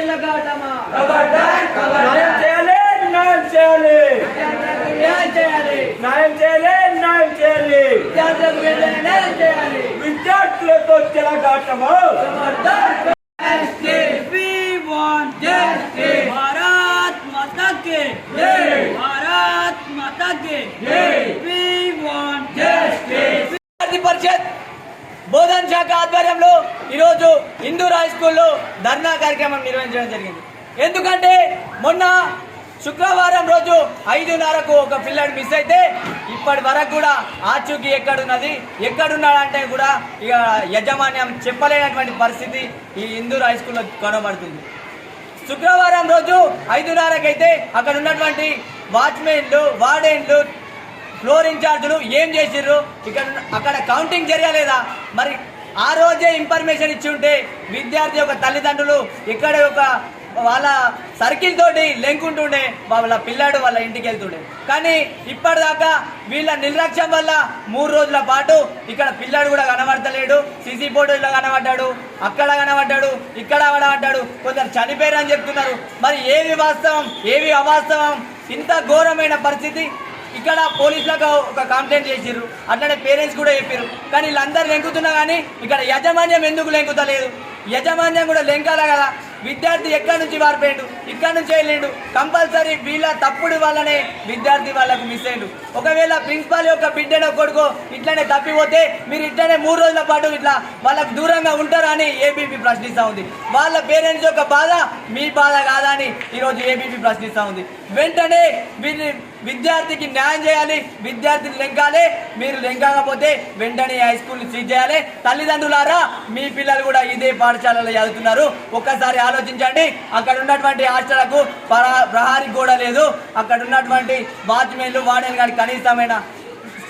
విద్యార్థులతో చిలగాటమా ఖబర్దార్ న్యాయం ఖబర్దార్ చేయాలి న్యాయం చేయాలి న్యాయం చేయాలి న్యాయం చేయాలి న్యాయం చేయాలి విద్యార్థులకు వెంటనే న్యాయం చేయాలి విద్యార్థులతో చెలగాటము ఖబర్దార్ justice we want justice Bharat మాతా కే జై భారత్ మాతా కే జై we want justice విద్యార్థి పరిషత్ బోధన శాఖ ఆధ్వర్యంలో ఈరోజు హిందూ హై స్కూల్లో ధర్నా కార్యక్రమం నిర్వహించడం జరిగింది. ఎందుకంటే మొన్న శుక్రవారం రోజు ఐదున్నరకు ఒక పిల్లడు మిస్ అయితే ఇప్పటి వరకు కూడా ఆచూకీ ఎక్కడున్నది? ఎక్కడున్నాడంటే కూడా ఇక యజమాన్యం చెప్పలేనటువంటి పరిస్థితి ఈ హిందూ హై స్కూల్లో కనబడుతుంది. శుక్రవారం రోజు ఐదున్నరకైతే అక్కడ ఉన్నటువంటి వాచ్మెన్లు వార్డెన్లు ఫ్లోర్ ఇన్ఛార్జులు ఏం చేసిర్రు? ఇక్కడ అక్కడ కౌంటింగ్ జరగలేదా? మరి ఆ రోజే ఇన్ఫర్మేషన్ ఇచ్చి ఉంటే విద్యార్థి యొక్క తల్లిదండ్రులు ఇక్కడ ఒక వాళ్ళ సర్కిల్ తోటి లెంకుంటుండే వాళ్ళ పిల్లాడు వాళ్ళ ఇంటికి వెళ్తుండే. కానీ ఇప్పటిదాకా వీళ్ళ నిర్లక్ష్యం వల్ల మూడు రోజుల పాటు ఇక్కడ పిల్లాడు కూడా కనబడతలేడు సీసీ ఫోటోలో కనబడ్డాడు అక్కడ కనబడ్డాడు ఇక్కడ కనబడ్డాడు కొందరు చనిపోయారు అని చెప్తున్నారు. మరి ఏవి వాస్తవం ఏవి అవాస్తవం? ఇంత ఘోరమైన పరిస్థితి ఇక్కడ పోలీసులకు ఒక కంప్లైంట్ చేసిర్రు. అట్లనే పేరెంట్స్ కూడా చెప్పారు కానీ వీళ్ళందరూ లెంకుతున్నా కానీ ఇక్కడ యాజమాన్యం ఎందుకు లెంకుతలేదు యజమాన్యం కూడా లెంకాల కదా. విద్యార్థి ఎక్కడి నుంచి మారిపోయిండు ఇక్కడ నుంచి వెళ్ళిండు. కంపల్సరీ వీళ్ళ తప్పుడు వల్లనే విద్యార్థి వాళ్ళకు మిస్ అయ్యిండు ఒకవేళ ప్రిన్సిపాల్ యొక్క బిడ్డనో కొడుకో ఇట్లనే తప్పిపోతే మీరు ఇట్లనే మూడు రోజుల పాటు ఇట్లా వాళ్ళకు దూరంగా ఉంటారా అని ఏబీపీ ప్రశ్నిస్తూ ఉంది. వాళ్ళ పేరెంట్స్ యొక్క బాధ మీ బాధ కాదా అని ఈరోజు ఏబీపీ ప్రశ్నిస్తూ ఉంది. వెంటనే వీరిని విద్యార్థికి న్యాయం చేయాలి విద్యార్థిని లెంకాలి మీరు లెంకాకపోతే వెంటనే హై స్కూల్ సీజ్ చేయాలి. తల్లిదండ్రులారా మీ పిల్లలు కూడా ఇదే పాఠశాలలో చదువుతున్నారు. ఒక్కసారి ఆలోచించండి అక్కడ ఉన్నటువంటి హాస్టళ్ళకు ప్రహారీ గోడ లేదు. అక్కడ ఉన్నటువంటి వాచ్మెన్లు వాడేలు కానీ కనీసమైన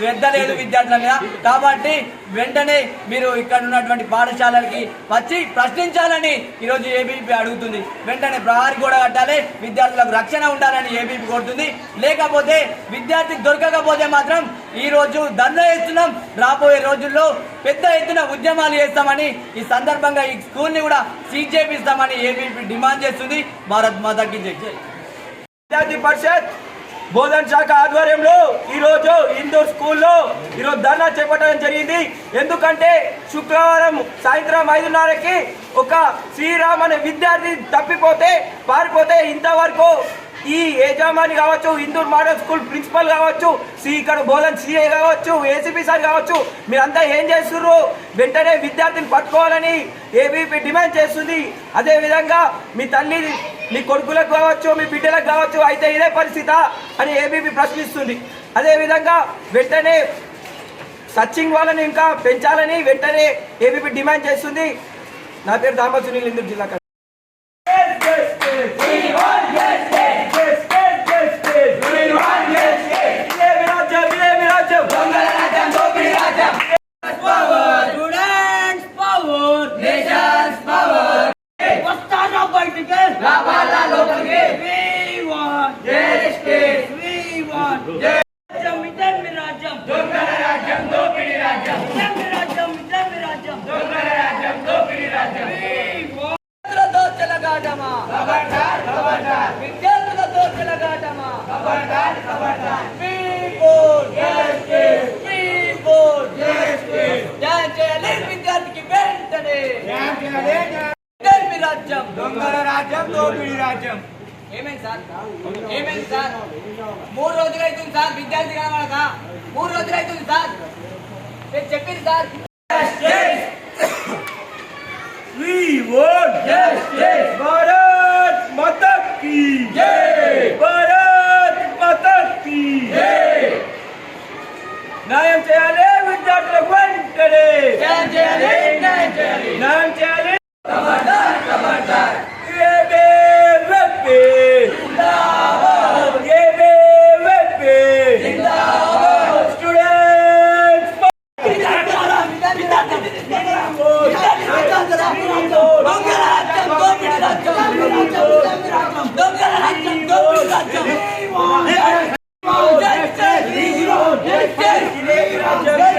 శ్రద్ధ లేదు విద్యార్థుల మీద. కాబట్టి వెంటనే మీరు ఇక్కడ ఉన్నటువంటి పాఠశాలలకి వచ్చి ప్రశ్నించాలని ఈరోజు ఏబీపీ అడుగుతుంది. వెంటనే ప్రహారీ కూడా కట్టాలి విద్యార్థులకు రక్షణ ఉండాలని ఏబీపీ కోరుతుంది. లేకపోతే విద్యార్థి దొరకకపోతే మాత్రం ఈ రోజు ధర్నా చేస్తున్నాం. రాబోయే రోజుల్లో పెద్ద ఎత్తున ఉద్యమాలు చేస్తామని ఈ సందర్భంగా ఈ స్కూల్ని కూడా సీజ్ చేపిస్తామని ఏబీపీ డిమాండ్ చేస్తుంది. భారత్ మాతకి జై. విద్యార్థి పరిషత్ బోధన శాఖ ఆధ్వర్యంలో ఈరోజు ఇందూర్ స్కూల్లో ఈరోజు ధర్నా చేపట్టడం జరిగింది. ఎందుకంటే శుక్రవారం సాయంత్రం ఐదున్నరకి ఒక శ్రీరామ్ అనే విద్యార్థి తప్పిపోతే పారిపోతే ఇంతవరకు ఈ యజమాని కావచ్చు ఇందూర్ మోడల్ స్కూల్ ప్రిన్సిపల్ కావచ్చు సి ఇక్కడ బోధన్ సిఐ కావచ్చు ఏసీపీ సార్ కావచ్చు మీరంతా ఏం చేస్తుర్రు? వెంటనే విద్యార్థిని పట్టుకోవాలని ఏబీపీ డిమాండ్ చేస్తుంది. అదేవిధంగా మీ తల్లి మీ కొడుకులకు కావచ్చు మీ బిడ్డలకు కావచ్చు అయితే ఇదే పరిస్థిత అని ఏబీపీ ప్రశ్నిస్తుంది. అదేవిధంగా వెంటనే సచింగ్ వాళ్ళని ఇంకా పెంచాలని వెంటనే ఏబీపీ డిమాండ్ చేస్తుంది. నా పేరు దామా సునీల్ ఇందూర్ జిల్లా దొంగల రాజ్యం దోపిడి రాజ్యం ఏమైంది సార్ ఏమైంది సార్ మూడు రోజులు అవుతుంది సార్ విద్యార్థి కనబడక మూడు రోజులు అవుతుంది సార్ నేను చెప్పింది సార్ భారత్ మతక్ కి భారత్ మతక్ కి న్యాయం చేయాలి విద్యార్థులకు వెంటనే న్యాయం చేయాలి న్యాయం చేయాలి న్యాయం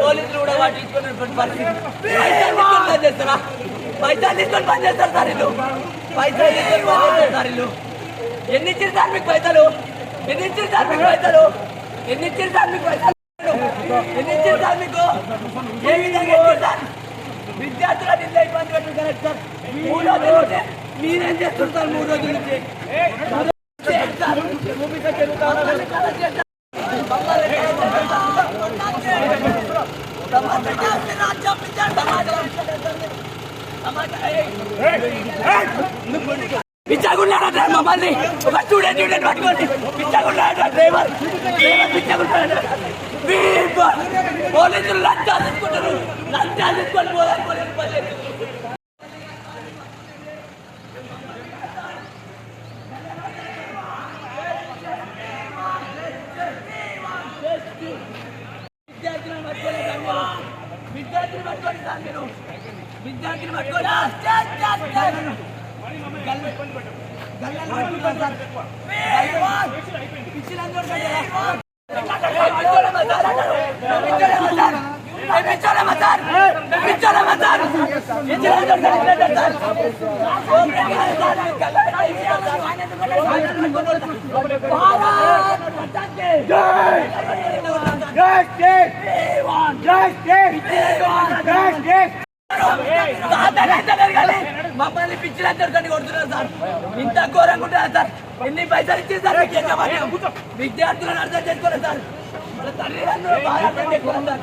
పోలీసులు కూడా పట్టించుకున్నటువంటి పరిస్థితి. పైసలు తీసుకొని పని చేస్తారా? పైసలు తీసుకొని పని చేస్తారు సార్ వీళ్ళు. పైసలు తీసుకొని పని చేస్తారు సార్ వీళ్ళు. ఎన్ని ఇచ్చారు సార్ మీకు పైసలు? ఎన్ని ఇచ్చారు సార్ మీకు పైసలు? ఎన్ని ఇచ్చారు సార్ మీకు పైసలు? ఎన్ని ఇచ్చారు సార్ మీకు? ఏ విధంగా ఇచ్చారు సార్? విద్యార్థుల నిన్న ఇబ్బంది పెట్టుకున్నారు సార్. మూడు రోజుల మీరేం చేస్తుంటారు? మూడు రోజుల నుంచి సార్ మమ్మల్ని కలెక్ట్ చేస్తారు. పిచ్చగున్నాడట మమ్మల్ని? ఒక స్టూడెంట్ యూనియన్ పట్టుకోండి పిచ్చగున్నాడట డ్రైవర్? డ్రైవర్ పిచ్చగున్నాడట పోలీసులు లంచాలు తీసుకుంటారు లంచాలు తీసుకొని పోదాం పోలీసు పని విద్యార్థులను పట్టుకోలేదు సార్ మీరు. విద్యార్థులు పట్టుకోండి సార్ ವಿದ್ಯಾರ್ಥಿನ ಮಾಡ್ಕೊಳ್ಳ ಅಷ್ಟೇ ಅಷ್ಟೇ ಅಷ್ಟೇ గల్లలో పట్టుకుంటారు సార్. సార్ మమ్మల్ని పిచ్చిలందరూ కానీ కొడుతున్నారు సార్ ఇంత ఘోరంగా ఉంటున్నారు సార్ ఎన్ని పైసలు ఇచ్చింది సార్ విద్యార్థులను అర్థం చేసుకోలేదు సార్ తల్లిదండ్రులు బాగా అర్థం చేసుకోలేదు సార్